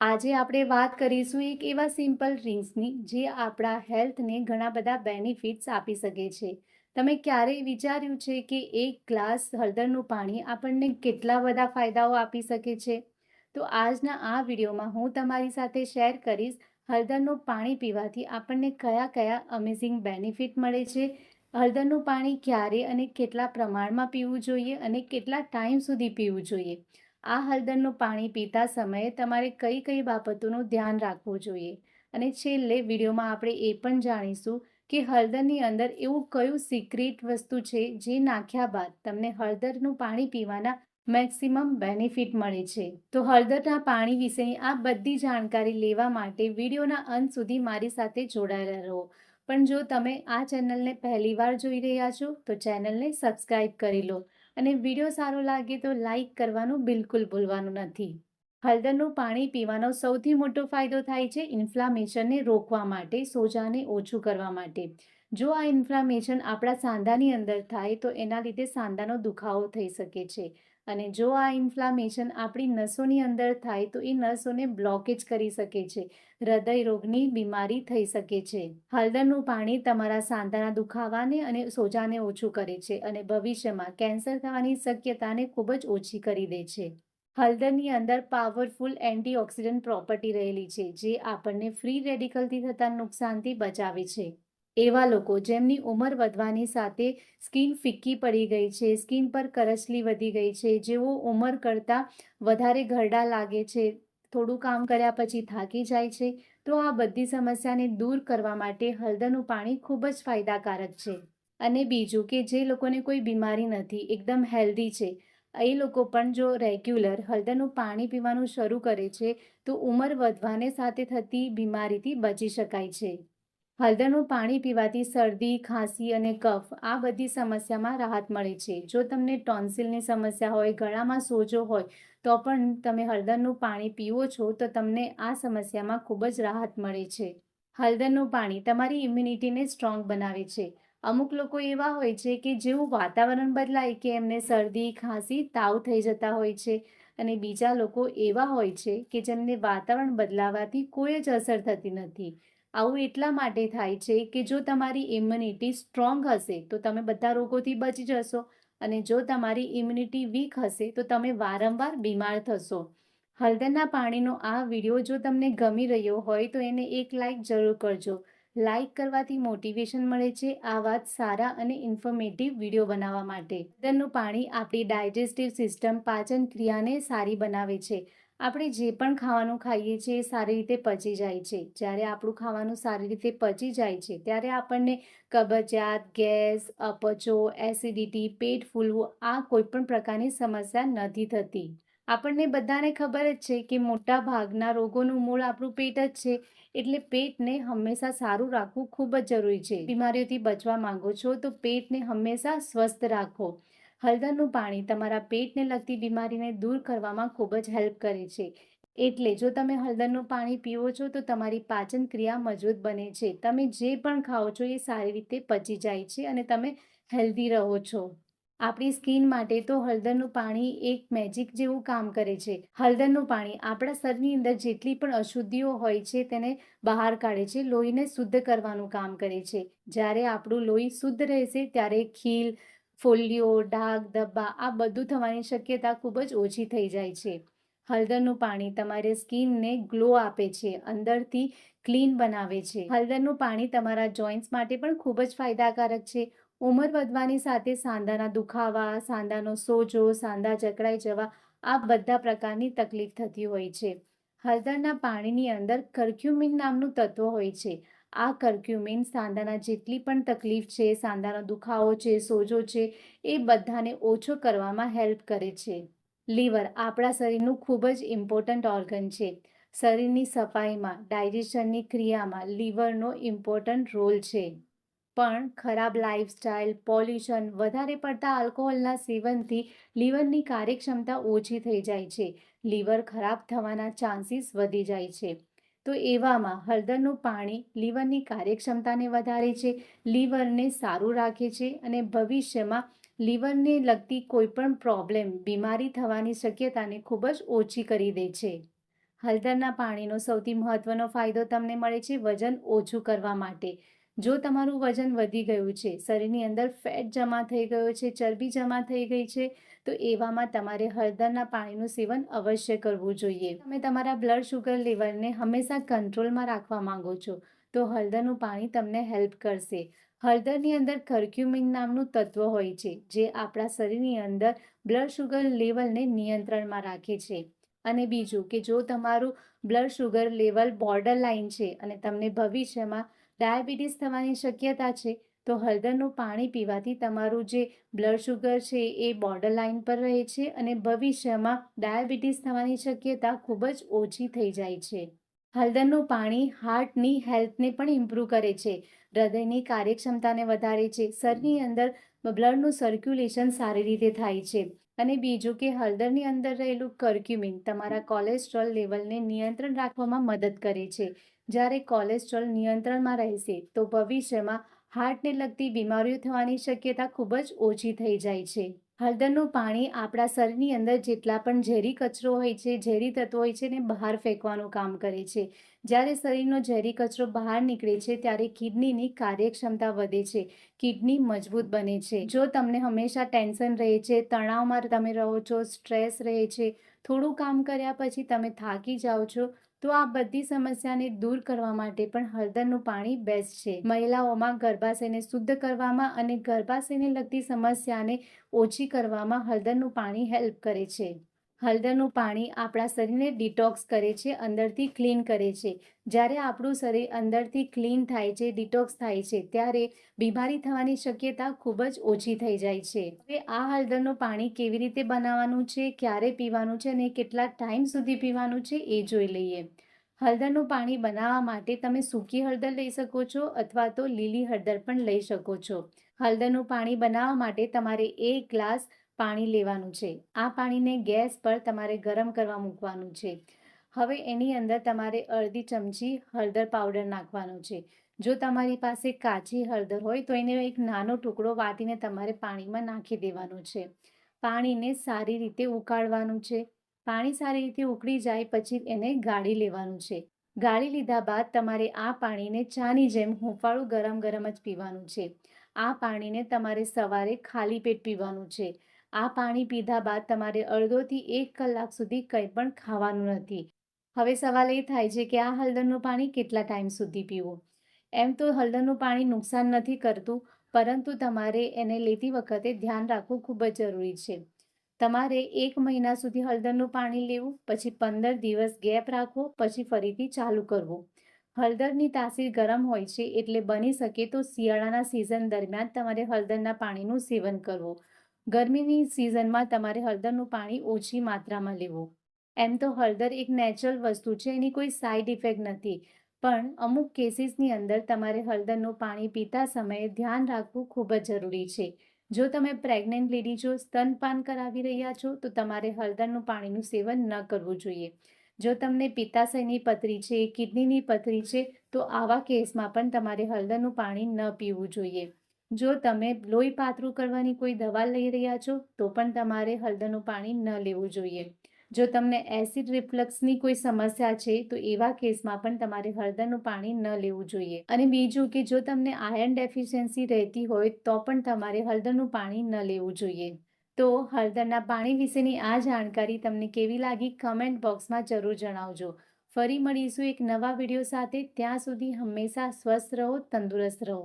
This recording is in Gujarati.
આજે આપણે વાત કરીશું એક એવા સિમ્પલ ડ્રિંક્સની જે આપણા હેલ્થને ઘણા બધા બેનિફિટ્સ આપી શકે છે. તમે ક્યારેય વિચાર્યું છે કે એક ગ્લાસ હળદરનું પાણી આપણને કેટલા બધા ફાયદાઓ આપી શકે છે? તો આજના આ વિડીયોમાં હું તમારી સાથે શેર કરીશ હળદરનું પાણી પીવાથી આપણને કયા કયા અમેઝિંગ બેનિફિટ મળે છે, હળદરનું પાણી ક્યારે અને કેટલા પ્રમાણમાં પીવું જોઈએ અને કેટલા ટાઈમ સુધી પીવું જોઈએ. આ હળદરનું પાણી પીતા સમયે તમારે કઈ કઈ બાબતોનું ધ્યાન રાખવું જોઈએ? અને છેલ્લે વિડીયોમાં આપણે એ પણ જાણીશું કે હળદરની અંદર એવું કયું સિક્રેટ વસ્તુ છે જે નાખ્યા બાદ તમને હળદરનું પાણી પીવાના મેક્સિમમ બેનિફિટ મળે છે. તો હળદરના પાણી વિશેની આ બધી જાણકારી લેવા માટે વિડીયોના અંત સુધી મારી સાથે જોડાયેલા રહો. પણ જો તમે આ ચેનલને પહેલીવાર જોઈ રહ્યા છો, તો ચેનલને સબસ્ક્રાઈબ કરી લો. અને વીડિયો સારો લાગે તો લાઈક કરવાનું બિલકુલ ભૂલવાનું નથી. હળદરનું પાણી પીવાનો સૌથી મોટો ફાયદો થાય છે ઇન્ફ્લામેશનને રોકવા માટે, સોજાને ઓછું કરવા માટે. જો આ ઇન્ફ્લામેશન આપણા સાંધાની અંદર થાય તો એના લીધે સાંધાનો દુખાવો થઈ શકે છે. અને જો આ ઇન્ફ્લામેશન આપણી નસોની અંદર થાય તો એ નસોને બ્લોકેજ કરી શકે છે. હૃદય રોગની બીમારી થઈ શકે છે. હળદરનું પાણી તમારા સાંધાના દુખાવાને અને સોજાને ઓછું કરે છે અને ભવિષ્યમાં કેન્સર થવાની શક્યતાને ખૂબ જ ઓછી કરી દે છે. હળદરની અંદર પાવરફુલ એન્ટીઓક્સિડન્ટ પ્રોપર્ટી રહેલી છે, જે આપણને ફ્રી રેડિકલથી થતા નુકસાનથી બચાવે છે. એવા લોકો જેમની ઉંમર વધવાની સાથે સ્કિન ફિક્કી પડી ગઈ છે, સ્કિન પર કરચલી વધી ગઈ છે, જેઓ ઉંમર કરતાં વધારે ઘરડા લાગે છે, થોડું કામ કર્યા પછી થાકી જાય છે, તો આ બધી સમસ્યાને દૂર કરવા માટે હળદરનું પાણી ખૂબ જ ફાયદાકારક છે. અને બીજું કે જે લોકોને કોઈ બીમારી નથી, એકદમ હેલ્ધી છે, એ લોકો પણ જો રેગ્યુલર હળદરનું પાણી પીવાનું શરૂ કરે છે, તો ઉંમર વધવાને સાથે થતી બીમારીથી બચી શકાય છે. હળદરનું પાણી પીવાથી શરદી, ખાંસી અને કફ આ બધી સમસ્યામાં રાહત મળે છે. જો તમને ટોન્સિલની સમસ્યા હોય, ગળામાં સોજો હોય, તો પણ તમે હળદરનું પાણી પીવો છો, તો તમને આ સમસ્યામાં ખૂબ જ રાહત મળે છે. હળદરનું પાણી તમારી ઇમ્યુનિટીને સ્ટ્રોંગ બનાવે છે. અમુક લોકો એવા હોય છે કે જેવું વાતાવરણ બદલાય કે એમને શરદી, ખાંસી, તાવ થઈ જતા હોય છે અને બીજા લોકો એવા હોય છે કે જેમને વાતાવરણ બદલાવાથી કોઈ જ અસર થતી નથી. આવું એટલા માટે થાય છે કે જો તમારી ઇમ્યુનિટી સ્ટ્રોંગ હશે, તો તમે બધા રોગોથી બચી જશો અને જો તમારી ઇમ્યુનિટી વીક હશે, તો તમે વારંવાર બીમાર થશો. હળદરના પાણીનો આ વીડિયો જો તમને ગમી રહ્યો હોય, તો એને એક લાઇક જરૂર કરજો. લાઈક કરવાથી મોટિવેશન મળે છે આ વાત સારા અને ઇન્ફોર્મેટિવ વીડિયો બનાવવા માટે. હળદરનું પાણી આપણી ડાયજેસ્ટિવ સિસ્ટમ પાચન ક્રિયાને સારી બનાવે છે. આપણે જે પણ ખાવાનું ખાઈએ છીએ એ સારી રીતે પચી જાય છે. જ્યારે આપણું ખાવાનું સારી રીતે પચી જાય છે, ત્યારે આપણને કબજિયાત, ગેસ, અપચો, એસિડિટી, પેટ ફૂલવું, આ કોઈપણ પ્રકારની સમસ્યા નથી થતી. આપણને બધાને ખબર જ છે કે મોટા ભાગના રોગોનું મૂળ આપણું પેટ જ છે, એટલે પેટને હંમેશા સારું રાખવું ખૂબ જ જરૂરી છે. બીમારીઓથી બચવા માંગો છો તો પેટને હંમેશા સ્વસ્થ રાખો. હળદરનું પાણી તમારા પેટને લગતી બીમારીને દૂર કરવામાં ખૂબ જ હેલ્પ કરે છે. એટલે જો તમે હળદરનું પાણી પીવો છો તો તમારી પાચન ક્રિયા મજબૂત બને છે. તમે જે પણ ખાઓ છો એ સારી રીતે પચી જાય છે અને તમે હેલ્ધી રહો છો. આપણી સ્કિન માટે તો હળદરનું પાણી એક મેજિક જેવું કામ કરે છે. હળદરનું પાણી આપણા શરીરની અંદર જેટલી પણ અશુદ્ધિઓ હોય છે તેને બહાર કાઢે છે, લોહીને શુદ્ધ કરવાનું કામ કરે છે. જ્યારે આપણું લોહી શુદ્ધ રહેશે ત્યારે ખીલ ફોલ્લીઓ, ડાઘ, ધબ્બા, આ બધું થવાની શક્યતા ખૂબ જ ઓછી થઈ જાય છે. હળદરનું પાણી તમારે સ્કિનને ગ્લો આપે છે, અંદરથી ક્લીન બનાવે છે. હળદરનું પાણી તમારા જોઈન્ટ્સ માટે પણ ખૂબ જ ફાયદાકારક છે. ઉંમર વધવાની સાથે સાંધાના દુખાવા, સાંધાનો સોજો, સાંધા જકડાઈ જવા, આ બધા પ્રકારની તકલીફ થતી હોય છે. હળદરના પાણીની અંદર કર્ક્યુમિન નામનું તત્વ હોય છે. આ કર્ક્યુમિન સાંધાના જેટલી પણ તકલીફ છે, સાંધાનો દુખાવો છે, સોજો છે, એ બધાને ઓછો કરવામાં હેલ્પ કરે છે. લીવર આપણા શરીરનું ખૂબ જ ઇમ્પોર્ટન્ટ ઓર્ગન છે. શરીરની સફાઈમાં, ડાયજેશનની ક્રિયામાં લીવરનો ઇમ્પોર્ટન્ટ રોલ છે. પણ ખરાબ લાઈફસ્ટાઈલ, પોલ્યુશન વધારે પડતા આલ્કોહોલના સેવનથી લીવરની કાર્યક્ષમતા ઓછી થઈ જાય છે. લીવર ખરાબ થવાના ચાન્સીસ વધી જાય છે. તો એવામાં હળદરનું પાણી લીવરની કાર્યક્ષમતાને વધારે છે, લીવરને સારું રાખે છે અને ભવિષ્યમાં લીવરને લગતી કોઈપણ પ્રોબ્લેમ બીમારી થવાની શક્યતાને ખૂબ જ ઓછી કરી દે છે. હળદરના પાણીનો સૌથી મહત્વનો ફાયદો તમને મળે છે વજન ઓછું કરવા માટે. જો તમારું વજન વધી ગયું છે, શરીરની અંદર ફેટ જમા થઈ ગયો છે, ચરબી જમા થઈ ગઈ છે, તો એવામાં તમારે હળદરના પાણીનું સેવન અવશ્ય કરવું જોઈએ. તમે તમારા બ્લડ શુગર લેવલને હંમેશા કંટ્રોલમાં રાખવા માંગો છો, તો હળદરનું પાણી તમને હેલ્પ કરશે. હળદરની અંદર કર્ક્યુમિન નામનું તત્વ હોય છે, જે આપણા શરીરની અંદર બ્લડ શુગર લેવલને નિયંત્રણમાં રાખે છે. અને બીજું કે જો તમારું blood sugar level border line છે અને તમને ભવિષ્યમાં ડાયાબિટીસ થવાની શક્યતા છે, તો હળદરનું પાણી પીવાથી તમારું જે બ્લડ શુગર છે એ બોર્ડર લાઇન પર રહે છે અને ભવિષ્યમાં ડાયાબિટીસ થવાની શક્યતા ખૂબ જ ઓછી થઈ જાય છે. હળદરનું પાણી હાર્ટની હેલ્થને પણ ઇમ્પ્રૂવ કરે છે, હૃદયની કાર્યક્ષમતાને વધારે છે, શરીરની અંદર બ્લડનું સર્ક્યુલેશન સારી રીતે થાય છે અને બીજું કે હળદરની અંદર રહેલું કર્ક્યુમિન તમારા કોલેસ્ટ્રોલ લેવલને નિયંત્રણ રાખવામાં મદદ કરે છે. જ્યારે કોલેસ્ટ્રોલ નિયંત્રણમાં રહેશે, તો ભવિષ્યમાં હાર્ટને લગતી બીમારીઓ થવાની શક્યતા ખૂબ જ ઓછી થઈ જાય છે. હળદરનું પાણી આપણા શરીરની અંદર જેટલા પણ ઝેરી કચરો હોય છે, ઝેરી તત્વો હોય છે ને બહાર ફેંકવાનું કામ કરે છે. જ્યારે શરીરનો ઝેરી કચરો બહાર નીકળે છે, ત્યારે કિડનીની કાર્યક્ષમતા વધે છે, કિડની મજબૂત બને છે. જો તમને હંમેશા ટેન્શન રહે છે, તણાવમાં તમે રહો છો, સ્ટ્રેસ રહે છે, થોડું કામ કર્યા પછી તમે થાકી જાઓ છો તો આ બધી સમસ્યાને દૂર કરવા માટે પણ હળદરનું પાણી બેસ્ટ છે. મહિલાઓમાં ગર્ભાશયને શુદ્ધ કરવામાં અને ગર્ભાશયને લગતી સમસ્યાને ઓછી કરવામાં હળદરનું પાણી હેલ્પ કરે છે. હળદરનું પાણી આપણા શરીરને ડિટોક્સ કરે છે, અંદરથી ક્લીન કરે છે. જ્યારે આપણું શરીર અંદરથી ક્લીન થાય છે, ડિટોક્સ થાય છે, ત્યારે બીમારી થવાની શક્યતા ખૂબ જ ઓછી થઈ જાય છે. હવે આ હળદરનું પાણી કેવી રીતે બનાવવાનું છે, ક્યારે પીવાનું છે અને કેટલા ટાઈમ સુધી પીવાનું છે એ જોઈ લઈએ. હળદરનું પાણી બનાવવા માટે તમે સૂકી હળદર લઈ શકો છો અથવા તો લીલી હળદર પણ લઈ શકો છો. હળદરનું પાણી બનાવવા માટે તમારે એક ગ્લાસ પાણી લેવાનું છે. આ પાણીને ગેસ પર તમારે ગરમ કરવા મૂકવાનું છે. હવે એની અંદર તમારે અડધી ચમચી હળદર પાવડર નાખવાનો છે. જો તમારી પાસે કાચી હળદર હોય તો એને એક નાનો ટુકડો વાટીને તમારે પાણીમાં નાખી દેવાનો છે. પાણીને સારી રીતે ઉકાળવાનું છે. પાણી સારી રીતે ઉકળી જાય પછી એને ગાળી લેવાનું છે. ગાળી લીધા બાદ તમારે આ પાણીને ચાની જેમ હુંફાળું ગરમ ગરમ જ પીવાનું છે. આ પાણીને તમારે સવારે ખાલી પેટ પીવાનું છે. આ પાણી પીધા બાદ તમારે અડધોથી એક કલાક સુધી કંઈ પણ ખાવાનું નથી. હવે સવાલ એ થાય છે કે આ હળદરનું પાણી કેટલા ટાઈમ સુધી પીવું? એમ તો હળદરનું પાણી નુકસાન નથી કરતું, પરંતુ તમારે એને લેતી વખતે ધ્યાન રાખવું ખૂબ જ જરૂરી છે. તમારે એક મહિના સુધી હળદરનું પાણી લેવું, પછી પંદર દિવસ ગેપ રાખવો, પછી ફરીથી ચાલુ કરવું. હળદરની તાસીર ગરમ હોય છે એટલે બની શકે તો શિયાળાના સિઝન દરમિયાન તમારે હળદરના પાણીનું સેવન કરવું. ગરમીની સિઝનમાં તમારે હળદરનું પાણી ઓછી માત્રામાં લેવું. એમ તો હળદર એક નેચરલ વસ્તુ છે, એની કોઈ સાઈડ ઇફેક્ટ નથી. પણ અમુક કેસીસની અંદર તમારે હળદરનું પાણી પીતા સમયે ધ્યાન રાખવું ખૂબ જ જરૂરી છે. જો તમે પ્રેગ્નેન્ટ લેડી છો સ્તનપાન કરાવી રહ્યા છો, તો તમારે હળદરનું પાણીનું સેવન ન કરવું જોઈએ. જો તમને પિત્તાશયની પથરી છે, કિડનીની પથરી છે, તો આવા કેસમાં પણ તમારે હળદરનું પાણી ન પીવું જોઈએ. જો તમે લોહી પાતળું કરવાની કોઈ દવા લઈ રહ્યા છો, તો પણ તમારે હળદરનું પાણી ન લેવું જોઈએ. જો તમને એસિડ રિફ્લક્સની કોઈ સમસ્યા છે, તો એવા કેસમાં પણ તમારે હળદરનું પાણી ન લેવું જોઈએ. અને બીજું કે જો તમને આયર્ન ડેફિશિયન્સી રહેતી હોય, તો પણ તમારે હળદરનું પાણી ન લેવું જોઈએ. તો હળદરના પાણી વિશેની આ જાણકારી તમને કેવી લાગી કમેન્ટ બોક્સમાં જરૂર જણાવજો. ફરી મળીશું એક નવા વીડિયો સાથે. ત્યાં સુધી હંમેશા સ્વસ્થ રહો, તંદુરસ્ત રહો.